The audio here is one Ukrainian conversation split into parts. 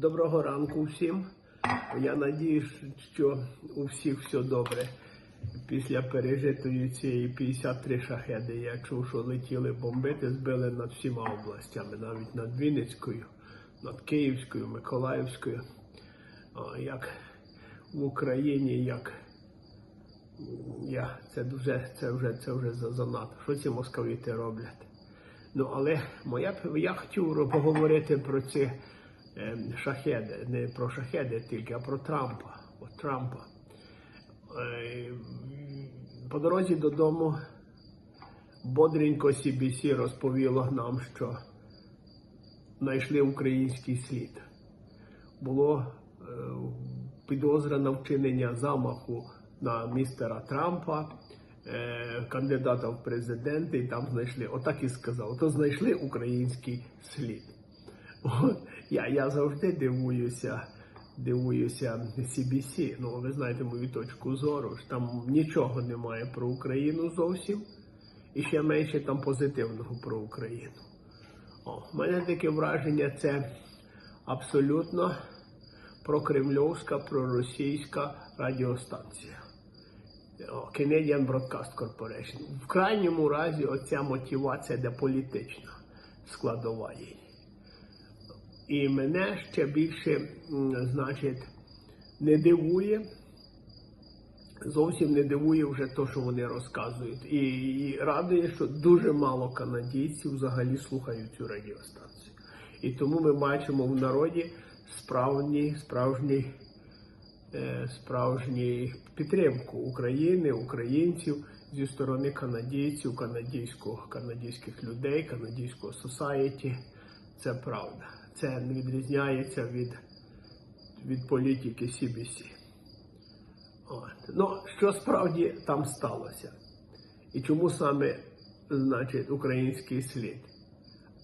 Доброго ранку всім. Я надіюсь, що у всіх все добре. Після пережитої цієї 53 шахеди я чув, що летіли бомбити, збили над всіма областями, навіть над Вінницькою, над Київською, Миколаївською. Як в Україні, як я, це дуже, це вже, це вже занадто. Що ці московіти роблять? Ну, але моя, я хотів поговорити про ці шахеди, не про шахеди тільки, а про Трампа. От Трампа. Е, по дорозі додому бодренько CBC розповіло нам, що знайшли український слід. Було е, підозра на вчинення замаху на містера Трампа, е, кандидата в президенти, і там знайшли, отак і сказав, то знайшли український слід. От, я, я завжди дивуюся, дивуюся CBC. Ну, ви знаєте мою точку зору, що там нічого немає про Україну зовсім, і ще менше там позитивного про Україну. О, мене таке враження, це абсолютно прокремльовська, проросійська радіостанція. Canadian Broadcast Corporation. В крайньому разі оця мотивація де політична складова її. І мене ще більше, значить, не дивує, зовсім не дивує вже те, що вони розказують. І, і радує, що дуже мало канадійців взагалі слухають цю радіостанцію. І тому ми бачимо в народі справжній, е, справжній підтримку України, українців зі сторони канадійців, канадійського, канадійських людей, канадійського society. Це правда. Це не відрізняється від, від політики CBC. От. Ну, що справді там сталося? І чому саме, значить, український слід?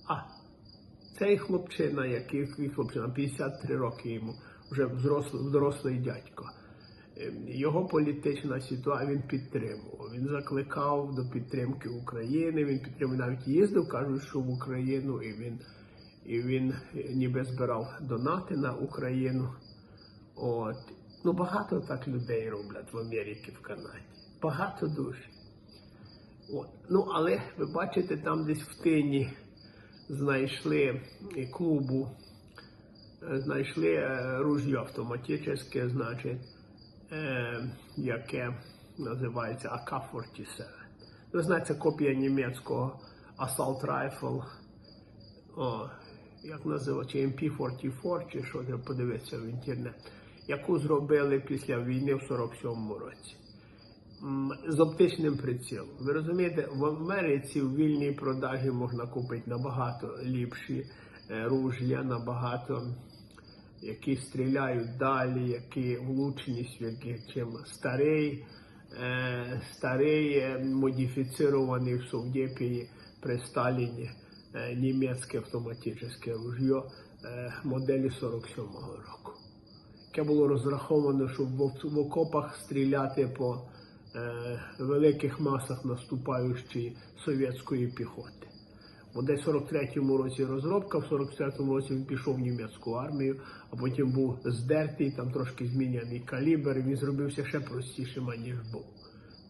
А цей хлопчина, який хлопчина, 53 роки йому, вже взрослий, дорослий дядько. Ем, Його політична ситуація він підтримував. Він закликав до підтримки України. Він підтримував навіть їздив, кажуть, що в Україну, і він, і він ніби збирав донати на Україну. От. Ну, багато так людей роблять в Америці, в Канаді. Багато дуже. От. Ну, але ви бачите, там десь в тині знайшли клубу, е, знайшли е, ружьо автоматичне, значить, е, яке називається АК-47. Ви знаєте, це копія німецького Assault Rifle. О, як називається, чи MP44, чи що треба подивитися в інтернет, яку зробили після війни в 47-му році. З оптичним прицілом. Ви розумієте, в Америці в вільній продажі можна купити набагато ліпші е, ружья, набагато які стріляють далі, які влучність, яких чим старий, е, старий е, модифіцирований в Совдепії при Сталіні е, німецьке автоматичне ружьо е, моделі 47-го року, яке було розраховано, щоб в, окопах стріляти по е, великих масах наступаючої совєтської піхоти. Бо десь в 43-му році розробка, в 44-му році він пішов в німецьку армію, а потім був здертий, там трошки зміняний калібр, і він зробився ще простішим, аніж був.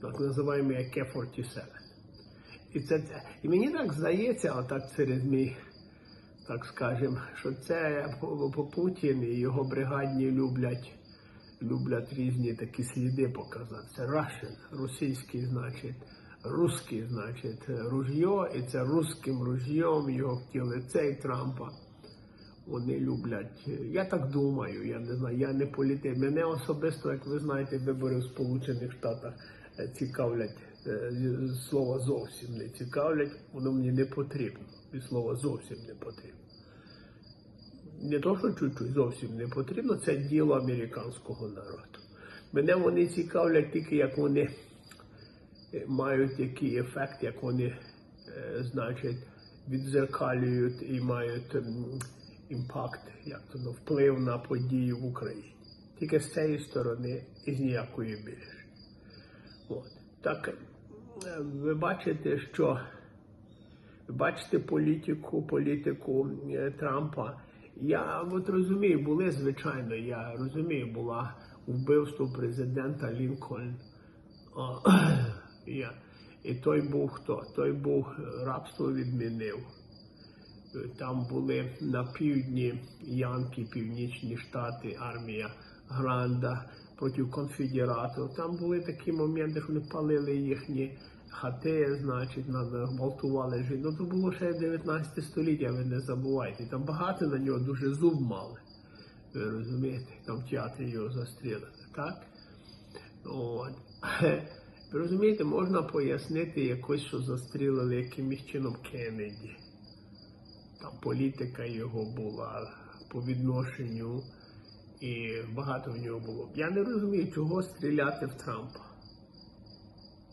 Так називаємо як К-47. І, це, і мені так здається, отак через мій, так скажем, що це Путін і його бригадні люблять, люблять різні такі сліди показати. Це Russian, російський, значить, русський, значить, ружьо, і це русським ружьом його хотіли цей Трампа. Вони люблять. Я так думаю, я не знаю, я не політик. Мене особисто, як ви знаєте, вибори в Сполучених Штатах е, цікавлять слова зовсім не цікавлять, воно мені не потрібно. І слова зовсім не потрібно. Не то, що чуть-чуть зовсім не потрібно, це діло американського народу. Мене вони цікавлять тільки, як вони е, мають який ефект, як вони, е, значить, відзеркалюють і мають імпакт, як то ну, вплив на події в Україні. Тільки з цієї сторони і з ніякої більше. От. Так е, ви бачите, що ви бачите політику, політику е, Трампа, Я от розумію, були звичайно, я розумію, була вбивство президента Лінкольн. О, я. І той був хто? Той був е, рабство відмінив. Е, Там були на півдні Янки, Північні Штати, армія Гранда проти конфедератів. Там були такі моменти, що вони палили їхні хати, значить, на- гвалтували жінок. Ну, то було ще 19 століття, ви не забувайте. Там багато на нього дуже зуб мали. Ви розумієте, там в театрі його застрілили, так? От. Ви розумієте, можна пояснити якось, що застрілили якимось чином Кеннеді. Там політика його була по відношенню, і багато в нього було. Я не розумію, чого стріляти в Трампа.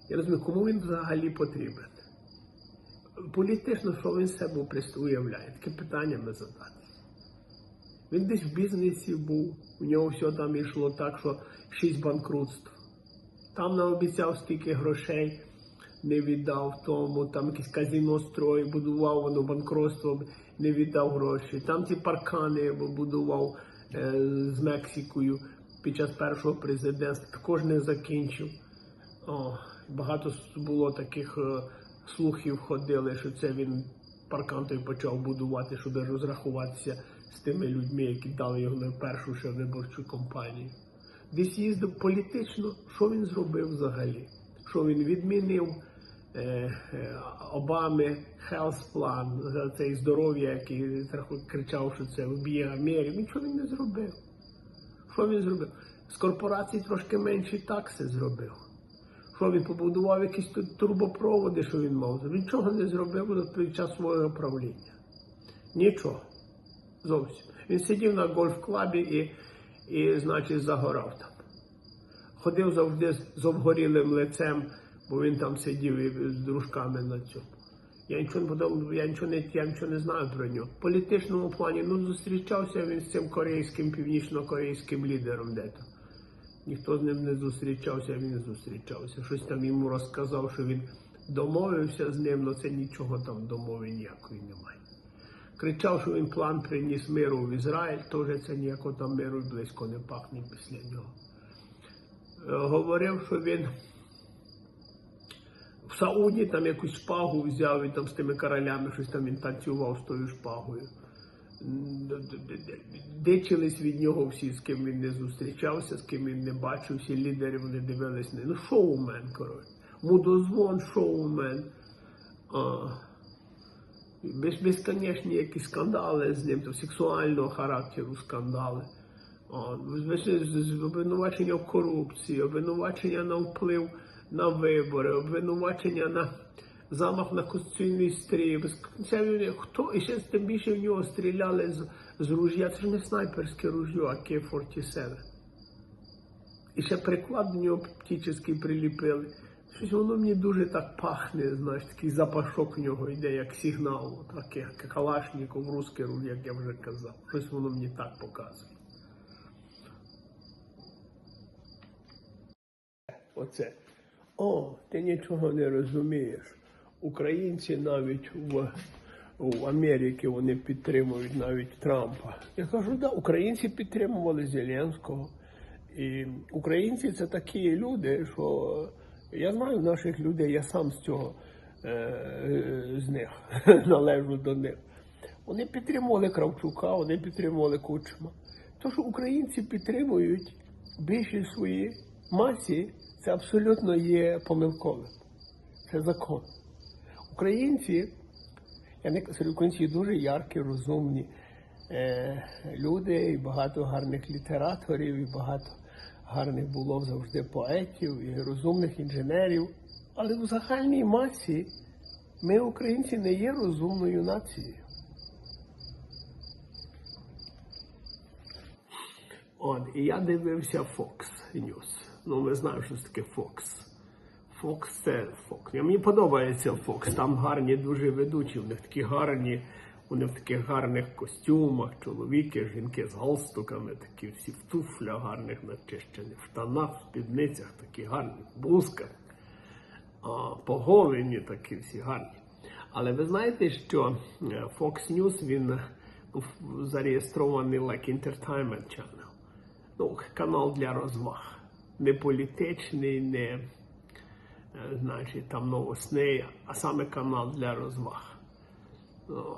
Я розумію, кому він взагалі потрібен. Політично, що він себе уявляє? Таке питання не задати. Він десь в бізнесі був, у нього все там йшло так, що шість банкрутств. Там наобіцяв стільки грошей, не віддав тому, там якесь казино строй, будував воно банкротство, не віддав гроші. Там ці паркани будував е, з Мексикою під час першого президентства, також не закінчив. О, багато було таких е, слухів ходили, що це він паркан почав будувати, щоб розрахуватися з тими людьми, які дали його на першу ще виборчу кампанію. Десь їздив політично, що він зробив взагалі? Що він відмінив е, е, Обами Health план, за цей здоров'я, який кричав, що це вб'є Америку. Нічого він не зробив. Що він зробив? З корпорацій трошки менші такси зробив. Що він побудував якісь тут турбопроводи, що він мав? Він нічого не зробив під час свого правління. Нічого. Зовсім. Він сидів на гольф-клабі і, і, значить, загорав там. Ходив завжди з- обгорілим лицем, бо він там сидів з дружками на цьому. Я нічого не подав, я нічого не я нічого не знаю про нього. В політичному плані ну зустрічався він з цим корейським, північно-корейським лідером дето. Ніхто з ним не зустрічався, він не зустрічався. Щось там йому розказав, що він домовився з ним, але це нічого там домови ніякої немає. Кричав, що він план приніс миру в Ізраїль, теж це ніякого там миру близько не пахне після нього. Е, Говорив, що він в Сауді там якусь шпагу взяв і там з тими королями щось там він танцював з тою шпагою. Дичились від нього всі, з ким він не зустрічався, з ким він не бачив, всі лідери вони дивились. Ну, шоумен, коротше. Мудозвон, шоумен. А, без, безконечні якісь скандали з ним, то сексуального характеру скандали. З- обвинувачення в корупції, обвинувачення на вплив на вибори, обвинувачення на замах на конституційний стрій. Це хто і ще тим більше в нього стріляли з, з ружя. Це ж не снайперське ружьо, а К-47. І ще приклад до нього птічний приліпили. Щось воно мені дуже так пахне, знаєш, такий запашок в нього йде, як сигнал, так, як Калашников, русський руль, як я вже казав. Щось воно мені так показує. Оце. О, ти нічого не розумієш. Українці навіть в, в Америці вони підтримують навіть Трампа. Я кажу, да, українці підтримували Зеленського. І українці це такі люди, що я знаю наших людей, я сам з цього е, з них належу до них. Вони підтримували Кравчука, вони підтримували Кучма. Що українці підтримують більшість своїй масі, це абсолютно є помилковим. Це закон. Українці, я не кажу, українці дуже яркі, розумні е, люди, і багато гарних літераторів, і багато гарних було завжди поетів, і розумних інженерів. Але в загальній масі ми, українці, не є розумною нацією. От, і я дивився Fox News. Ну, ми знаємо, що це таке Fox. Fox це. Я- Мені подобається Fox. Там гарні дуже ведучі, у них такі гарні, вони в таких гарних костюмах, чоловіки, жінки з галстуками, такі всі в туфлях гарних начищених, в штанах, в спідницях, такі гарні, в блузках, поголені такі всі гарні. Але ви знаєте, що е, Fox News він зареєстрований like Entertainment Channel. Ну, канал для розваг. Не політичний, не значить, там новосний, а саме канал для розваг.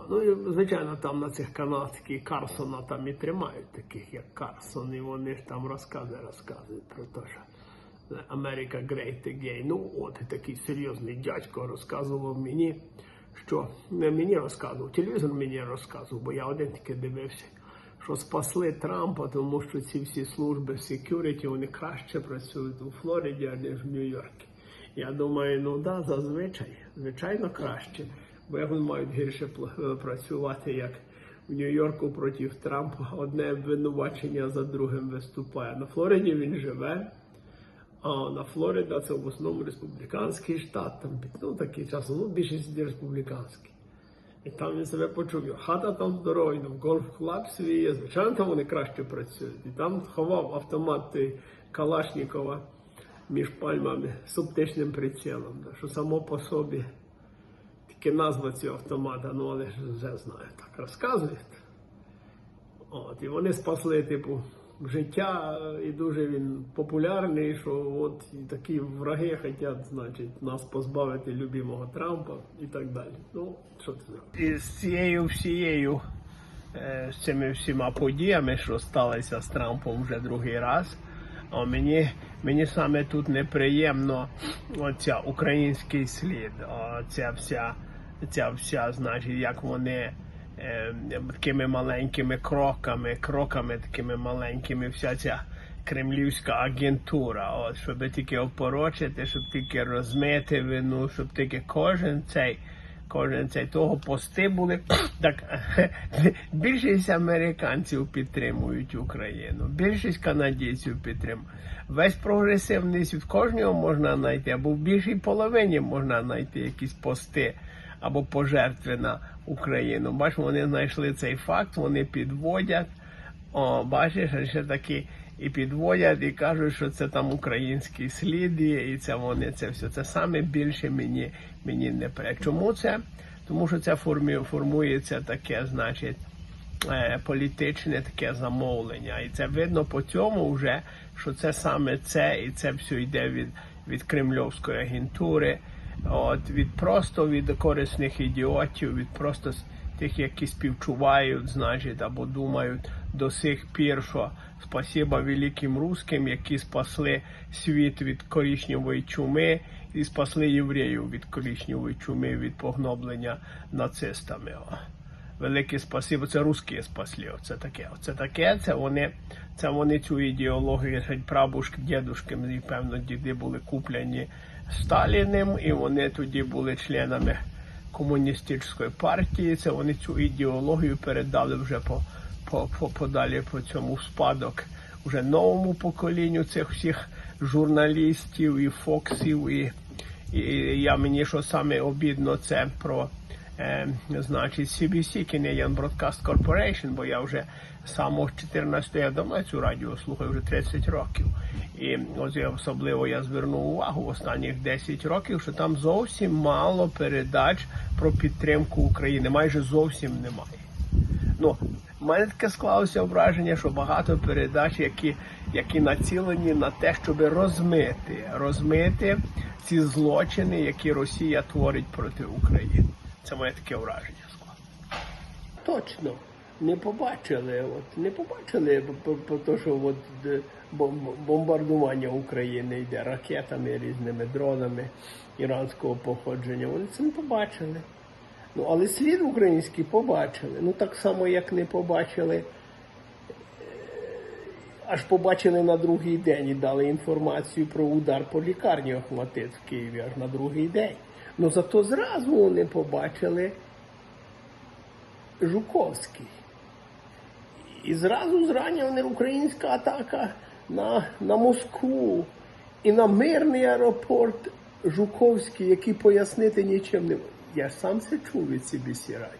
Ну і звичайно, там на цих каналах такі Карсона там і тримають, таких як Карсон, і вони ж там розкази розказують про те, що Америка Great Again. Ну, от і такий серйозний дядько розказував мені, що не мені розказував, телевізор мені розказував, бо я один тільки дивився, що спасли Трампа, тому що ці всі служби security, вони краще працюють у Флориді, ніж в Нью-Йорку. Я думаю, ну да, зазвичай, звичайно, краще. Бо як мають гірше е, працювати, як в Нью-Йорку проти Трампа одне обвинувачення за другим виступає. На Флориді він живе, а на Флорида це в основному республіканський штат, там ну, такий часом, ну більшість республіканський. І там він себе почув. Хата там здорова, там гольф-клаб свій є. Звичайно, там вони краще працюють. І там ховав автомат той Калашнікова між пальмами з оптичним прицілом. Що само по собі тільки назва цього автомата, ну але ж вже знаю, так розказують. От, і вони спасли, типу, життя, і дуже він популярний, що от і такі враги хочуть, значить, нас позбавити любимого Трампа і так далі. Ну, що ти зробиш? І з цією всією, е, з цими всіма подіями, що сталися з Трампом вже другий раз. А мені, мені саме тут неприємно оця український слід, оця вся, ця вся, значить, як вони е, такими маленькими кроками, кроками такими маленькими, вся ця кремлівська агентура, от, щоб тільки опорочити, щоб тільки розмити вину, щоб тільки кожен цей. Кожен цей того пости були так. Більшість американців підтримують Україну, більшість канадійців підтримують. Весь прогресивний світ кожного можна знайти, або в більшій половині можна знайти якісь пости або пожертви на Україну. Бач, вони знайшли цей факт, вони підводять. О, бачиш, ще такі і підводять, і кажуть, що це там український слід, і це вони це все. Це саме більше мені, мені не пре. Чому це? Тому що це формі, формується таке, значить, е, політичне таке замовлення. І це видно по цьому вже, що це саме це, і це все йде від, від кремльовської агентури, от, від просто від корисних ідіотів, від просто тих, які співчувають, значить, або думають до сих пір, що спасіба великим русским, які спасли світ від коричневої чуми і спасли євреїв від коричневої чуми, від погноблення нацистами. Велике спасибо, це русські спасли. Оце таке. Оце таке. Це вони, це вони цю ідеологію, прабушки, дідушки, і певно, діди були куплені Сталіним, і вони тоді були членами комуністичної партії. Це вони цю ідеологію передали вже по, по, по подалі по цьому спадок уже новому поколінню цих всіх журналістів і фоксів. І, і, я мені що саме обідно це про е, значить CBC, Canadian Broadcast Corporation, бо я вже з самого 14 я давно цю радіо слухаю вже 30 років. І ось я особливо я звернув увагу останніх 10 років, що там зовсім мало передач про підтримку України. Майже зовсім немає. Ну, в мене таке склалося враження, що багато передач, які, які націлені на те, щоб розмити, розмити ці злочини, які Росія творить проти України. Це моє таке враження склало. Точно. Не побачили, от не побачили, по- то, що от бомбардування України йде ракетами, різними дронами іранського походження. Вони це не побачили. Ну, але слід український побачили. Ну так само, як не побачили, е, аж побачили на другий день і дали інформацію про удар по лікарні Охматит в Києві аж на другий день. Ну зато зразу вони побачили Жуковський. І зразу зрання вони українська атака на, на Москву і на мирний аеропорт Жуковський, який пояснити нічим не може. Я сам це чув від CBC радіо.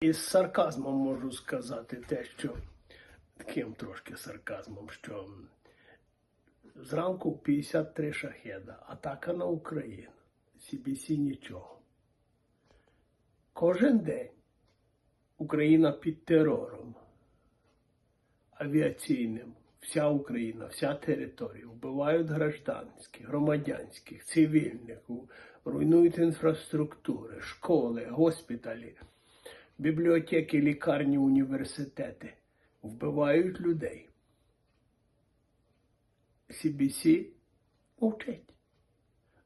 Із сарказмом можу сказати те, що таким трошки сарказмом, що зранку 53 шахеда, атака на Україну, CBC нічого. Кожен день Україна під терором авіаційним. Вся Україна, вся територія. Вбивають гражданських, громадянських, цивільних, руйнують інфраструктури, школи, госпіталі, бібліотеки, лікарні, університети. Вбивають людей. CBC мовчить.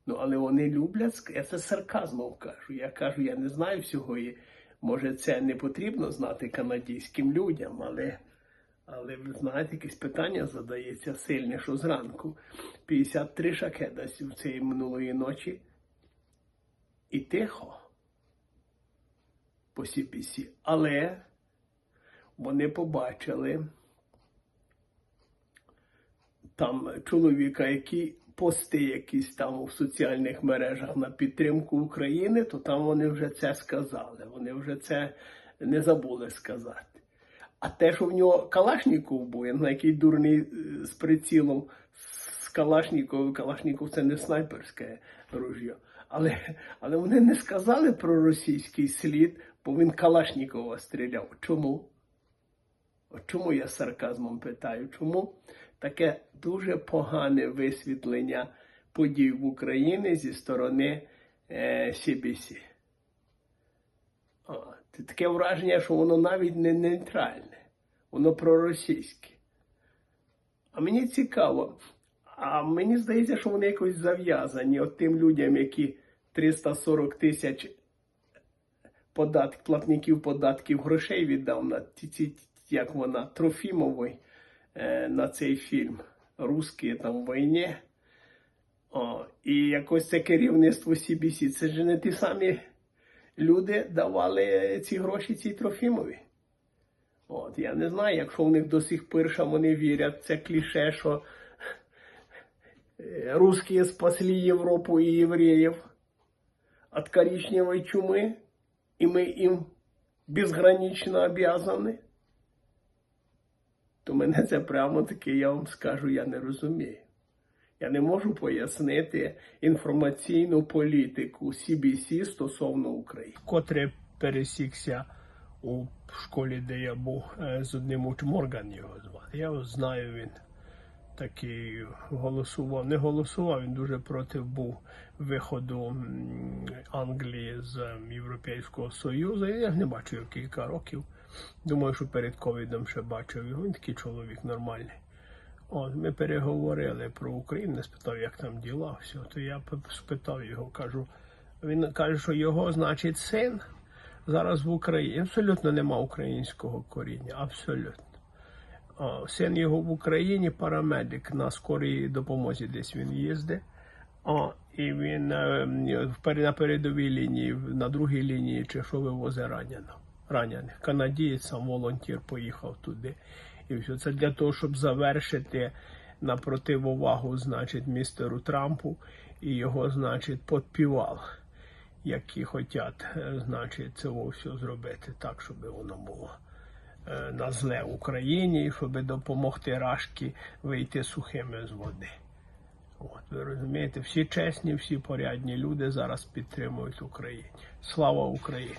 Ну, але вони люблять, я це сарказмом кажу. Я кажу, я не знаю всього. І, може, це не потрібно знати канадійським людям, але, але ви знаєте, якесь питання задається сильне, що зранку 53 шахеда в цієї минулої ночі. І тихо по CPC. Але вони побачили там чоловіка, який пости якісь там у соціальних мережах на підтримку України, то там вони вже це сказали. Вони вже це не забули сказати. А те, що в нього Калашніков був, я не знаю, який дурний е, з прицілом з Калашніков, Калашніков це не снайперське ружьо. Але, але вони не сказали про російський слід, бо він Калашнікова стріляв. Чому? От чому я сарказмом питаю? Чому таке дуже погане висвітлення подій в Україні зі сторони е, CBC? Таке враження, що воно навіть не нейтральне, воно проросійське. А мені цікаво, а мені здається, що вони якось зав'язані от тим людям, які 340 тисяч податк, платників податків грошей віддав на ці, як вона, Трофімової е, на цей фільм Русські там в війні. О, і якось це керівництво CBC. Це ж не ті самі люди давали ці гроші цій Трофімові. От, я не знаю, якщо в них до сих пір вони вірять, це кліше, що е, русські спасли Європу і євреїв від коричневої чуми, і ми їм безгранично обязаны, то мене це прямо таки, я вам скажу, я не розумію. Я не можу пояснити інформаційну політику CBC стосовно України. Котре пересікся у школі, де я був е, з одним уч Морган його звати. Я знаю, він такий голосував, не голосував, він дуже проти був виходу Англії з Європейського Союзу. Я не бачу його кілька років. Думаю, що перед ковідом ще бачив його. Він такий чоловік нормальний. От, ми переговорили про Україну, спитав, як там діла, все. То я спитав його, кажу, він каже, що його, значить, син зараз в Україні. Абсолютно нема українського коріння, абсолютно. О, син його в Україні парамедик на скорій допомозі десь він їздить. О, і він е, на передовій лінії, на другій лінії, чи що вивозить ранено, ранених. Канадієць сам волонтір поїхав туди. І все це для того, щоб завершити на противовагу, значить, містеру Трампу і його, значить, подпівал, які хочуть, е, значить, це все зробити так, щоб воно було е, на зле Україні, щоб допомогти Рашки вийти сухими з води. От, ви розумієте, всі чесні, всі порядні люди зараз підтримують Україну. Слава Україні!